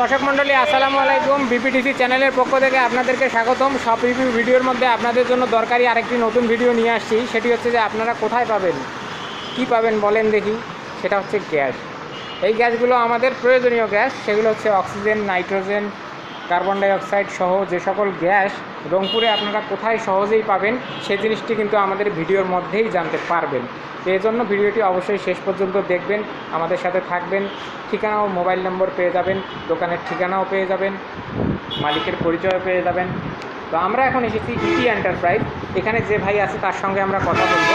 দর্শক মণ্ডলী, আসসালামু আলাইকুম। বিপিটিসি চ্যানেলের পক্ষ থেকে আপনাদেরকে স্বাগতম। সব রিভিউ ভিডিওর মধ্যে আপনাদের জন্য দরকারি আরেকটি নতুন ভিডিও নিয়ে আসছি। সেটি হচ্ছে যে আপনারা কোথায় পাবেন? কি পাবেন বলেন দেখি। সেটা হচ্ছে গ্যাস। এই গ্যাসগুলো আমাদের প্রয়োজনীয় গ্যাস। সেগুলো হচ্ছে অক্সিজেন, নাইট্রোজেন কার্বন ডাইঅক্সাইড সহ যে সকল গ্যাস রংপুরে আপনারা কোথায় সহজেই পাবেন সে জিনিসটি কিন্তু আমাদের ভিডিওর মধ্যেই জানতে পারবেন। এই জন্য ভিডিওটি অবশ্যই শেষ পর্যন্ত দেখবেন আমাদের সাথে থাকবেন ঠিকানা ও মোবাইল নম্বর পেয়ে যাবেন দোকানের ঠিকানাও পেয়ে যাবেন মালিকের পরিচয় পেয়ে যাবেন। তো আমরা এখন এসেছি ইটি এন্টারপ্রাইজ এখানে যে ভাই আছে তার সঙ্গে আমরা কথা বলব।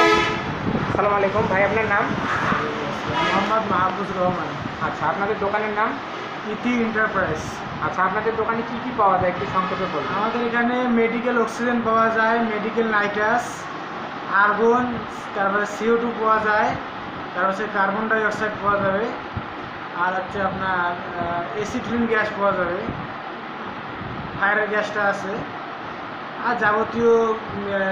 সালাম আলাইকুম ভাই আপনার নাম? মোহাম্মদ মাহবুজ রহমান। আচ্ছা আপনাদের দোকানের নাম? ইতি এন্টারপ্রাইজ আচ্ছা আপনাদের দোকানে কি কি পাওয়া যায় একটু সংক্ষেপে বলুন। আমাদের এখানে মেডিকেল অক্সিজেন পাওয়া যায় মেডিকেল নাইট্রাস আর্গন তারপরে সিও টু পাওয়া যায় তারপর হচ্ছে কার্বন ডাই অক্সাইড পাওয়া যাবে আর হচ্ছে আপনার এসিড্রিন গ্যাস পাওয়া যাবে ফায়ারের গ্যাসটা আছে আর যাবতীয়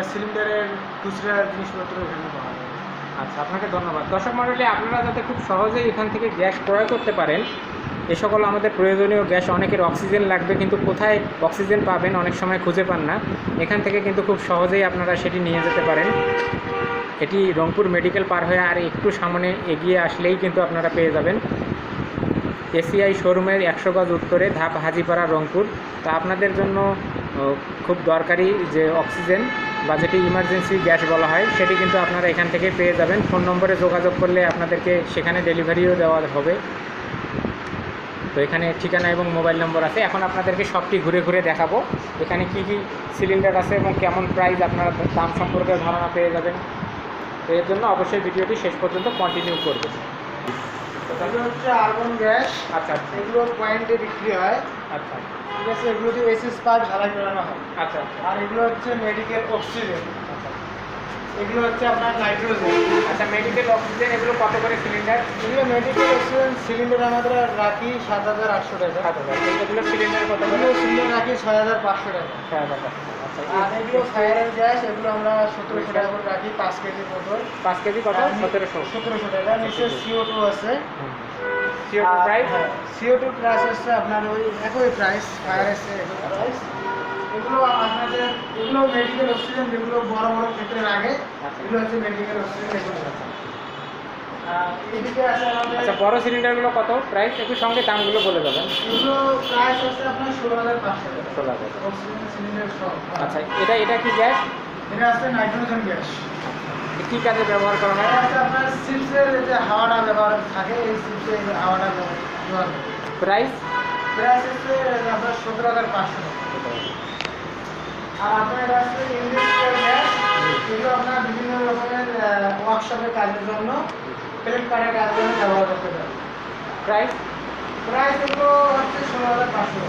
সিলিন্ডারের খুচরা জিনিসপত্র এখানে পাওয়া যাবে। আচ্ছা আপনাকে ধন্যবাদ। দর্শক মণ্ডলী আপনারা যাতে খুব সহজেই এখান থেকে গ্যাস ক্রয় করতে পারেন এ সকল আমাদের প্রয়োজনীয় গ্যাস, অনেকের অক্সিজেন লাগবে কিন্তু কোথায় অক্সিজেন পাবেন অনেক সময় খুঁজে পান না। এখান থেকে কিন্তু খুব সহজেই আপনারা সেটি নিয়ে যেতে পারেন। এটি রংপুর মেডিকেল পার হয়ে আর একটু সামনে এগিয়ে আসলেই কিন্তু আপনারা পেয়ে যাবেন। এসিআই শোরুমের একশো গজ উত্তরে ধাপ হাজিপাড়া, রংপুর। তা আপনাদের জন্য খুব দরকারি যে অক্সিজেন বা যেটি ইমার্জেন্সি গ্যাস বলা হয়, সেটি কিন্তু আপনারা এখান থেকে পেয়ে যাবেন। ফোন নম্বরে যোগাযোগ করলে আপনাদেরকে সেখানে ডেলিভারিও দেওয়া হবে। তো এখানে ঠিকানা এবং মোবাইল নম্বর আছে। এখন আপনাদেরকে সবটি ঘুরে ঘুরে দেখাবো। এখানে কি কি সিলিন্ডার আছে এবং কেমন প্রাইস আপনারা দাম সম্পর্কে ধারণা পেয়ে যাবেন। তো এর জন্য অবশ্যই ভিডিওটি শেষ পর্যন্ত কন্টিনিউ করবেন। এগুলো হচ্ছে আর্গন গ্যাস। আচ্ছা আচ্ছা। এগুলো পয়েন্টে বিক্রি হয়। আচ্ছা। ঠিক আছে এগুলোতে এসএস পাইপ ঢালাই করানো হয়। আচ্ছা আচ্ছা। আর এগুলো হচ্ছে মেডিকেল অক্সিজেন এগুলো হচ্ছে আপনার নাইট্রোজেন আচ্ছা মেডিকেল অক্সিজেন এগুলো কত করে সিলিন্ডার এগুলো মেডিকেল অক্সিজেন সিলিন্ডার আমাদের রাখি সাত হাজার আটশো টাকা। সাত হাজার এগুলো সিলিন্ডার কত করে? সিলিন্ডার রাখি ছয় হাজার পাঁচশো টাকা। ছয় হাজার। আচ্ছা। আর এগুলো ফায়ারের গ্যাস এগুলো আমরা সতেরোশো টাকা করে রাখি পাঁচ কেজির বোতল। পাঁচ কেজি কত? সতেরোশো। সতেরোশো টাকা নিচে সিও টু আছে। সিও টু প্রাইস হচ্ছে আপনার ওই একই প্রাইস ফায়ার এসে একই প্রাইস এগুলো আপনাদের এগুলো মেডিকেল অক্সিজেন যেগুলো বড় বড় ক্ষেত্রে লাগে এগুলো হচ্ছে মেডিকেল অক্সিজেন এগুলো আছে। আচ্ছা বড় সিলিন্ডারগুলো কত? প্রাইস একটু সঙ্গে দামগুলো বলে দেবেন। এগুলো প্রাইস হচ্ছে আপনার ষোলো হাজার পাঁচশো ষোলো হাজার। সিলিন্ডার আচ্ছা এটা এটা কি গ্যাস এটা আছে নাইট্রোজেন গ্যাস কী কাজে ব্যবহার করা হয়? আপনার চিপসের যে হাওয়াটা ব্যবহার থাকে এই চিপসে হাওয়াটা ব্যবহার প্রাইস? প্রাইস হচ্ছে আপনার সতেরো হাজার পাঁচশো টাকা। আর আপনার এটা হচ্ছে ইন্ডাস্ট্রিয়াল গ্যাস এগুলো আপনার বিভিন্ন রকমের ওয়ার্কশপের কাজের জন্য প্লেট কাটার কাজের জন্য ব্যবহার করতে পারেন। প্রাইস প্রাইস এগুলো হচ্ছে ষোলো হাজার পাঁচশো।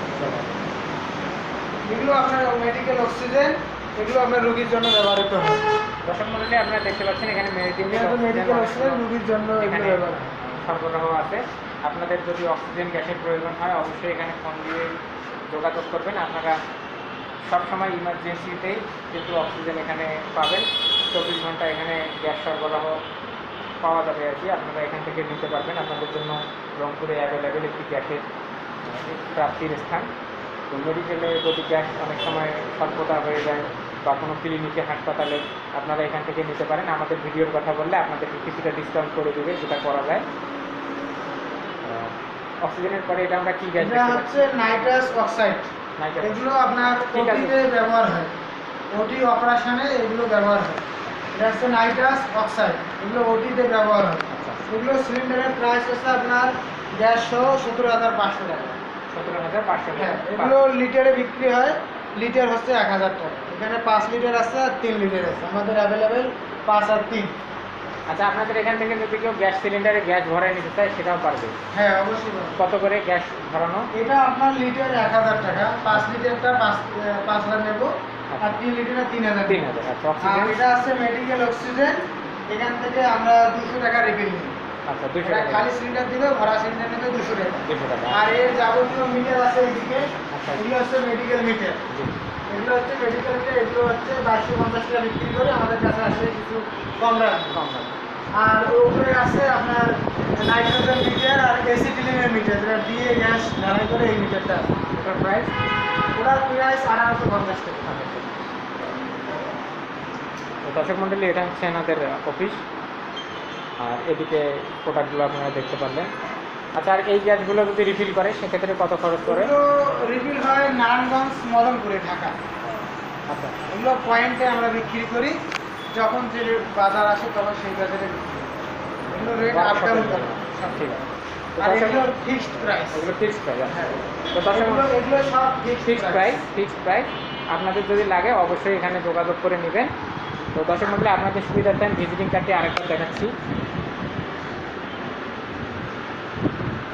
এগুলো আপনার মেডিকেল অক্সিজেন এগুলো আপনার রোগীর জন্য ব্যবহৃত হয়। দর্শক মন্ডলী আপনারা দেখতে পাচ্ছেন এখানে মেডিকেল অক্সিজেন রোগীর জন্য এখানে সরবরাহ আছে। আপনাদের যদি অক্সিজেন গ্যাসের প্রয়োজন হয় অবশ্যই এখানে ফোন দিয়ে যোগাযোগ করবেন। আপনারা সবসময় ইমার্জেন্সিতেই কিন্তু অক্সিজেন এখানে পাবেন চব্বিশ ঘণ্টা এখানে গ্যাস সরবরাহ পাওয়া যাবে আর কি। আপনারা এখান থেকে নিতে পারবেন। আপনাদের জন্য রংপুরে অ্যাভেলেবেল একটি গ্যাসের প্রাপ্তির স্থান। তো মেডিকেলে যদি গ্যাস অনেক সময় স্বল্পতা হয়ে যায় বা কোনো ক্লিনিকে হাসপাতালে আপনারা এখান থেকে নিতে পারেন। আমাদের ভিডিওর কথা বললে আপনাদেরকে কিছুটা ডিসকাউন্ট করে দেবে যেটা করা যায়। অক্সিজেনের পরে এটা আমরা কি গ্যাস হচ্ছে নাইট্রাস অক্সাইড এগুলো আপনার ওটিতে ব্যবহার হয়। ওটি অপারেশনে এগুলো ব্যবহার হয়। এটা হচ্ছে নাইট্রাস অক্সাইড এগুলো ওটিতে ব্যবহার হয়। আচ্ছা এগুলো সিলিন্ডারের প্রাইস হচ্ছে আপনার সহ সতেরো হাজার পাঁচশো টাকা। সতেরো হাজার পাঁচশো হ্যাঁ এগুলো লিটারে বিক্রি হয়। লিটার হচ্ছে এক হাজার টাকা। এখানে পাঁচ লিটার আছে আর তিন লিটার আছে। আমাদের অ্যাভেলেবেল পাঁচ আর তিন। আচ্ছা আপনাদের এখান থেকে যদি কেউ গ্যাস সিলিন্ডারে গ্যাস ভরায় নিতে চায় সেটাও পারবে? হ্যাঁ অবশ্যই কত করে গ্যাস ভরানো? এটা আপনার লিটার এক হাজার টাকা। পাঁচ লিটারটা পাঁচ পাঁচ হাজার নেব আর তিন লিটারটা তিন হাজার তিন হাজার আচ্ছা এটা আছে মেডিকেল অক্সিজেন এখান থেকে আমরা দুশো টাকা রিফিল নিই আচ্ছা দুশো টাকা খালি সিলিন্ডার দিলে ভরা সিলিন্ডার নিলে দুশো টাকা দুশো টাকা আর এর যাবতীয় মিটার আছে এদিকে আচ্ছা। এগুলো হচ্ছে মেডিকেল মিটার। এগুলো হচ্ছে মেডিকেল মিটার এগুলো হচ্ছে বাইশশো পঞ্চাশ টাকা বিক্রি করে আমাদের কাছে আসে কিছু কম রাখবে কম দাম। আর উপরে আছে আপনার নাইট্রোজেন মিটার আর এসিটিলিনের মিটার যেটা দিয়ে গ্যাস ঢালাই করে এই মিটারটা। এটার প্রাইস ওটার প্রাইস আঠারোশো পঞ্চাশ টাকা তো দর্শক মণ্ডলী এটা হচ্ছে এনাদের অফিস আর এদিকে প্রোডাক্টগুলো আপনারা দেখতে পারলেন। আচ্ছা আর এই গ্যাসগুলো যদি রিফিল করে সেক্ষেত্রে কত খরচ করে এগুলো রিফিল হয় নারায়ণগঞ্জ মদনপুরে ঢাকা। আচ্ছা। এগুলো পয়েন্টে আমরা বিক্রি করি। যখন যে বাজার আসে তখন সেই বাজারে এগুলো রেট আপ ডাউন করে। সব ঠিক আছে। আর এগুলো ফিক্সড প্রাইস এগুলো ফিক্সড প্রাইস হ্যাঁ। তো এগুলো এগুলো সব ফিক্সড প্রাইস ফিক্সড প্রাইস আপনাদের যদি লাগে অবশ্যই এখানে যোগাযোগ করে নেবেন। তো দর্শক মন্ডলী আপনাদের সুবিধার্থে আমি ভিজিটিং কার্ডটি আরেকবার দেখাচ্ছি।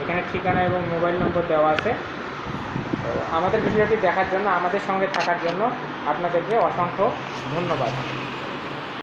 এখানে ঠিকানা এবং মোবাইল নম্বর দেওয়া আছে। তো আমাদের ভিডিওটি দেখার জন্য, আমাদের সঙ্গে থাকার জন্য আপনাদেরকে অসংখ্য ধন্যবাদ।